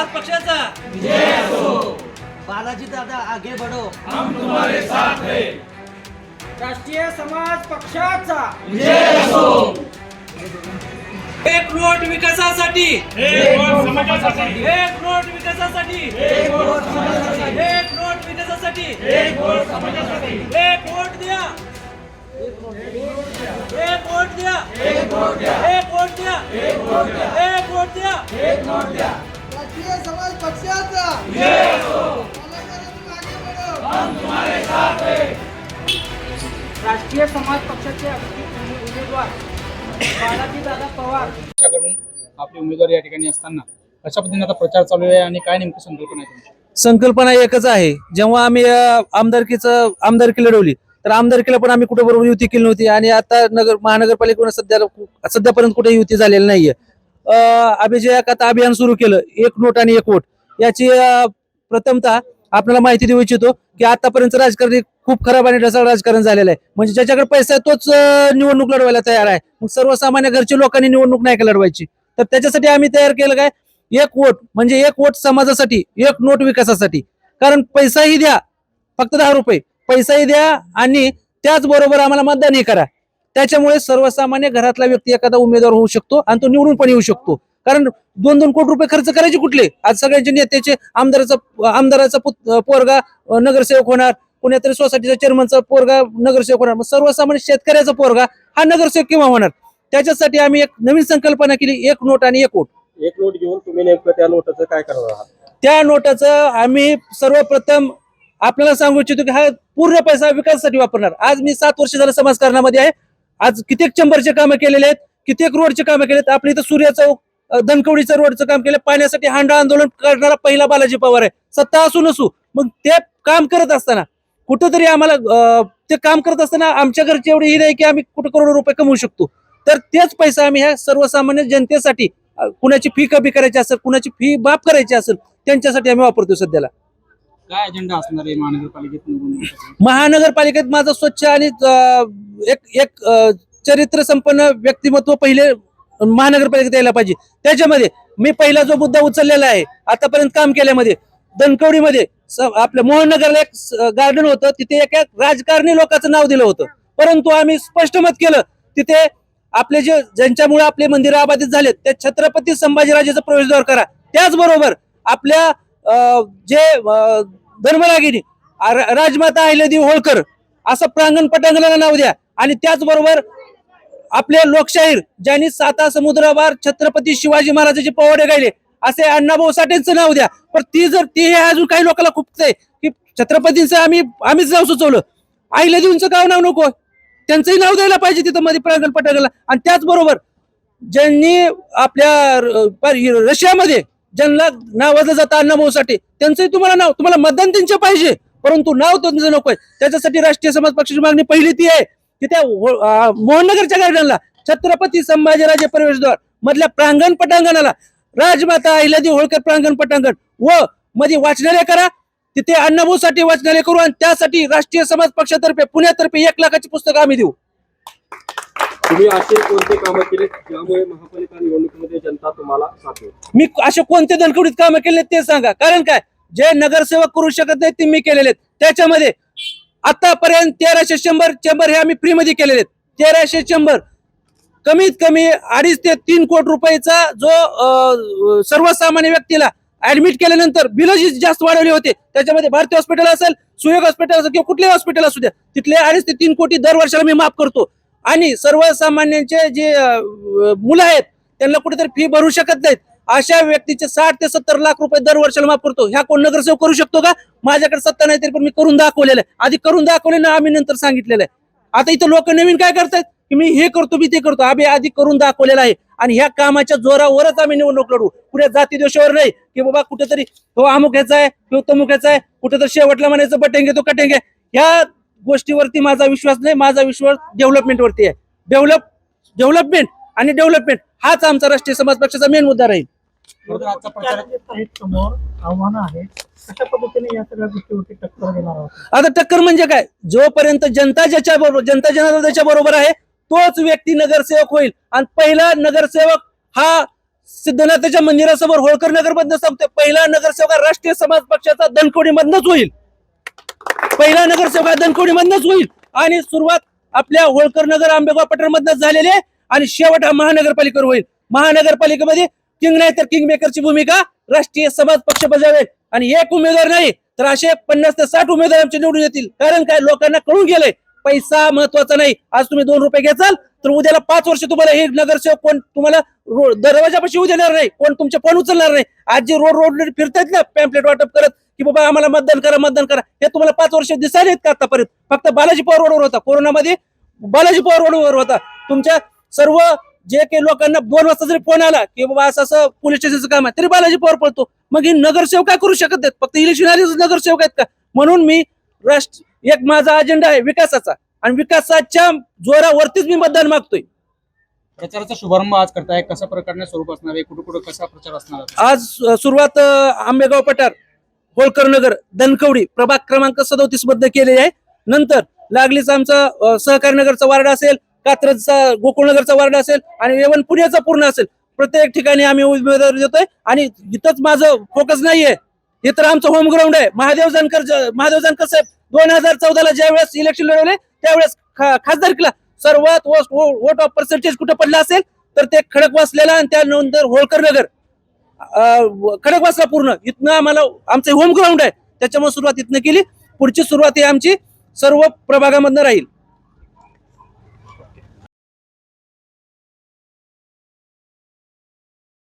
समाज पक्षाचा बालाजी दादा आगे बढ़ो. राष्ट्रीय समाज पक्षाचा. एक नोट विकासासाठी. एक नोट विकासासाठी. एक नोट विकासासाठी. एक वोट द्या. एक वोट द्या. एक वोट द्या. एक वोट द्या. राष्ट्रीय समाज पक्षाचा बालाजीराव आगे बढ़ो राष्ट्रीय समाज पक्षाचे अधिकृत उमेदवार बालाजी दादा पवार. पक्षाकडून आपली उमेदवारी या ठिकाणी असताना अशा पद्धतीने आता प्रचार चालू आहे आणि काय नेमकी संकल्पना आहे तुमची? संकल्पना एकच आहे. जेव्हा आम्ही आमदारकीचं आमदारकी लढवली तर आमदारकीला पण आम्ही कुठे बरोबर युती केली नव्हती. आणि आता नगर महानगरपालिकेने सध्या सध्यापर्यंत कुठे युती झालेली नाहीये. अ, आम्ही आता अभियान सुरू केलं. एक नोट आणि एक वोट. याची प्रथमतः आपल्याला माहिती देऊ इच्छितो की आतापर्यंत राजकारणी खूप खराब आणि ढसाळ राजकारण झालेलं आहे. म्हणजे ज्याच्याकडे पैसा आहे तोच निवडणूक लढवायला तयार आहे. मग सर्वसामान्य घरच्या लोकांनी निवडणूक नाही का लढवायची? तर त्याच्यासाठी आम्ही तयार केलं काय? एक वोट. म्हणजे एक वोट समाजासाठी एक नोट विकासासाठी. कारण पैसाही द्या फक्त दहा रुपये. पैसाही द्या आणि त्याचबरोबर आम्हाला मतदानही करा. त्याच्यामुळे सर्वसामान्य घरातला व्यक्ती एखादा उमेदवार होऊ शकतो आणि तो निवडून पण येऊ शकतो. कारण दोन दोन कोटी रुपये खर्च करायचे कुठले? आज सगळ्यांचे नेत्याचे आमदाराचा आमदाराचा पोरगा नगरसेवक होणार कोणीतरी सोसायटीचा चेअरमनचा पोरगा नगरसेवक होणार. मग सर्वसामान्य शेतकऱ्याचा पोरगा हा नगरसेवक किंवा होणार? त्याच्यासाठी आम्ही एक नवीन संकल्पना केली एक नोट आणि एक वोट. एक नोट घेऊन तुम्ही नेमकं त्या नोटाचं काय करणार आहात? त्या नोटाचं आम्ही सर्वप्रथम आपल्याला सांगू इच्छितो की हा पूर्ण पैसा विकासासाठी वापरणार. आज मी सात वर्ष झालं समाजकारणामध्ये आहे. आज कित्येक चंबरचे कामं केलेले आहेत कित्येक रोडचे कामं केलेत. आपल्या इथं सूर्य चौक धनकवडीचं रोडचं काम केलं. पाण्यासाठी हांडा आंदोलन करणारा पहिला बालाजी पवार आहे. सत्ता असू नसू मग ते काम करत असताना कुठंतरी आम्हाला ते काम करत असताना आमच्या घरची एवढी ही नाही की आम्ही कुठं करोडो रुपये कमवू शकतो. तर तेच पैसा आम्ही ह्या सर्वसामान्य जनतेसाठी कुणाची फी कमी करायची असेल कुणाची फी माफ करायची असेल त्यांच्यासाठी आम्ही वापरतो सध्याला. काय अजेंडा असणार आहे महानगरपालिकेत महानगरपालिकेत माझं स्वच्छ आणि एक एक चरित्र संपन्न व्यक्तिमत्व पहिले महानगरपालिकेत यायला पाहिजे. त्याच्यामध्ये मी पहिला जो मुद्दा उचललेला आहे आतापर्यंत काम केल्यामध्ये दनकवडीमध्ये आपल्या मोहननगरला एक गार्डन होतं तिथे एका राजकारणी लोकांचं नाव दिलं होतं. परंतु आम्ही स्पष्ट मत केलं तिथे आपले जे ज्यांच्यामुळे आपले मंदिर अबाधित झालेत त्या छत्रपती संभाजीराजेचा प्रवेशद्वार करा. त्याचबरोबर आपल्या जे धर्मरागिनी राजमाता अहिल्यादेवी होळकर असं प्रांगण पटांगणाला नाव द्या. आणि त्याचबरोबर आपले लोकशाहीर ज्यांनी साता समुद्रावर छत्रपती शिवाजी महाराजांचे पवाडे गायले असे अण्णाभाऊ साठेंचं नाव द्या. पण ती जर ती हे अजून काही लोकांना खूपच की छत्रपतींचं आम्ही आम्हीच नाव सुचवलं. अहिल्यादेवींचं गाव नाव नको. त्यांचंही नाव द्यायला पाहिजे तिथं मध्ये प्रांगण पटांगणाला. आणि त्याचबरोबर ज्यांनी आपल्या रशियामध्ये ज्यांना नावाजलं जातं अण्णाभाऊ साठे त्यांचंही तुम्हाला नाव तुम्हाला मतदान त्यांचे पाहिजे. परंतु नाव त्यांचं नकोय. त्याच्यासाठी राष्ट्रीय समाज पक्षाची मागणी पहिली ती आहे की त्या हो, मोहननगरच्या गार्डनला छत्रपती संभाजीराजे प्रवेशद्वार मधल्या प्रांगण पटांगणाला राजमाता अहिल्यादेवी होळकर प्रांगण पटांगण व मध्ये वाचनालय करा. तिथे अण्णाभाऊ साठी वाचनालय करू आणि त्यासाठी राष्ट्रीय समाज पक्षातर्फे पुण्यातर्फे एक लाखाची पुस्तकं आम्ही देऊ. तुम्ही असे कोणते कामं केले ज्यामुळे महापालिका निवडणुकीमध्ये जनता तुम्हाला साथ मी असे कोणते दणकवडीत कामं केले ते सांगा. कारण काय? जे नगरसेवक करू शकत नाही ते मी केलेले त्याच्यामध्ये आतापर्यंत तेराशे शंभर चेंबर हे आम्ही फ्रीमध्ये केलेले आहेत तेराशे चेंबर कमीत कमी अडीच ते तीन कोटी रुपयाचा जो सर्वसामान्य व्यक्तीला ऍडमिट केल्यानंतर बिल जी जास्त वाढवले होते त्याच्यामध्ये भारतीय हॉस्पिटल असेल सुयोग हॉस्पिटल असेल किंवा कुठलेही हॉस्पिटल असू द्या तिथले अडीच ते तीन कोटी दर वर्षाला मी माफ करतो. आणि सर्वसामान्यांचे जे मुलं आहेत त्यांना कुठेतरी फी भरू शकत नाहीत. अशा व्यक्तीचे साठ ते सत्तर लाख रुपये दर वर्षाला माफ करतो. ह्या कोण नगरसेवक करू शकतो का? माझ्याकडे सत्ता नाही तरी पण मी करून दाखवलेलं आहे. आधी करून दाखवले ना आम्ही नंतर सांगितलेलं आहे. आता इथं लोक नवीन काय करतात की मी हे करतो मी ते करतो. आम्ही आधी करून दाखवलेलं आहे. आणि ह्या कामाच्या जोरावरच आम्ही निवडणूक लढू. पुढे जाती दोषावर नाही. की बाबा कुठेतरी तो अमुख्याचा आहे तो तमुक ह्याचा आहे. कुठेतरी शेवटला म्हणायचं बटेंगे तो कटेंगे. ह्या गोष्टीवरती माझा विश्वास नाही माझा विश्वास डेव्हलपमेंट वरती आहे. डेव्हलप डेव्हलपमेंट आणि डेव्हलपमेंट हाच आमचा राष्ट्रीय समाज पक्षाचा मेन मुद्दा राहील. आता टक्कर म्हणजे काय? जोपर्यंत जनता ज्याच्या बरोबर जनता जनार्दनाच्या बरोबर आहे तोच व्यक्ती नगरसेवक होईल. आणि पहिला नगरसेवक हा सिद्धनाथाच्या मंदिरासमोर होळकर नगर मधनं पहिला नगरसेवक हा राष्ट्रीय समाज पक्षाचा दणकोडी मधनच होईल. पहिला नगरसेवक दनकोडी मधनच होईल. आणि सुरुवात आपल्या होळकर नगर आंबेगाव पठार मधनच झालेली आहे. आणि शेवट हा महानगरपालिकेवर होईल. महानगरपालिकेमध्ये किंग नाही तर किंग मेकरची भूमिका राष्ट्रीय समाज पक्ष बजावेल. आणि एक उमेदवार नाही तर असे पन्नास ते साठ उमेदवार आमचे निवडून येतील. कारण काय? लोकांना कळून गेलंय. पैसा महत्त्वाचा नाही. आज तुम्ही दोन रुपये घेचाल तर उद्याला पाच वर्ष तुम्हाला हे नगरसेवक कोण तुम्हाला दरवाजापाशी येऊ देणार नाही कोण तुमचे पण उचलणार नाही. आज जे रोड रोड फिरतायत ना पॅम्पलेट वाटप करत की बाबा आम्हाला मतदान करा मतदान करा हे तुम्हाला पाच वर्ष दिसायला का आतापर्यंत? फक्त बालाजी पवार रोडवर होता. कोरोनामध्ये बालाजी पवार रोडवर होता. तुमच्या सर्व जे काही लोकांना दोन वाजता जरी फोन आला की बाबा असं असं पोलीस स्टेशनचं काम आहे तरी बालाजी पवार पळतो. मग हे नगरसेवक काय करू शकत नाहीत? फक्त इलेक्शन आली नगरसेवक आहेत का? म्हणून मी राष्ट्र एक माझा अजेंडा आहे विकासाचा. आणि विकासाच्या जोरावरतीच मी मतदान मागतोय. प्रचाराचा शुभारंभ आज करताय. कशा प्रकारने स्वरूप असणार आहे? कुठं कुठं कसा प्रचार असणार आहे? आज अ, सुरुवात अ, आंबेगाव पठार होळकर नगर धनकवडी प्रभाग क्रमांक सदोतीसमध्ये केलेली आहे. नंतर लागलीच आमचा अ, सहकारी नगरचा वार्ड असेल कात्रजचा गोकुळनगरचा वार्ड असेल आणि एवन पुण्याचा पूर्ण असेल. प्रत्येक ठिकाणी आम्ही उमेदवार देतोय आणि इथंच माझं फोकस नाहीये. हे तर आमचं होम ग्राउंड आहे. महादेव जानकर महादेव जानकर साहेब दोन हजार चौदाला ज्या वेळेस इलेक्शन लढवले त्यावेळेस खा- खासदारकीला सर्वात वोट ऑफ पर्सेंटेज कुठं पडला असेल तर ते खडकवासलेला आणि त्यानंतर होळकर नगर. अं, खडकवासला पूर्ण. इथनं आम्हाला आमचं होम ग्राउंड आहे. त्याच्यामुळे सुरुवात इथनं केली. पुढची सुरुवात ही आमची सर्व प्रभागामधनं राहील.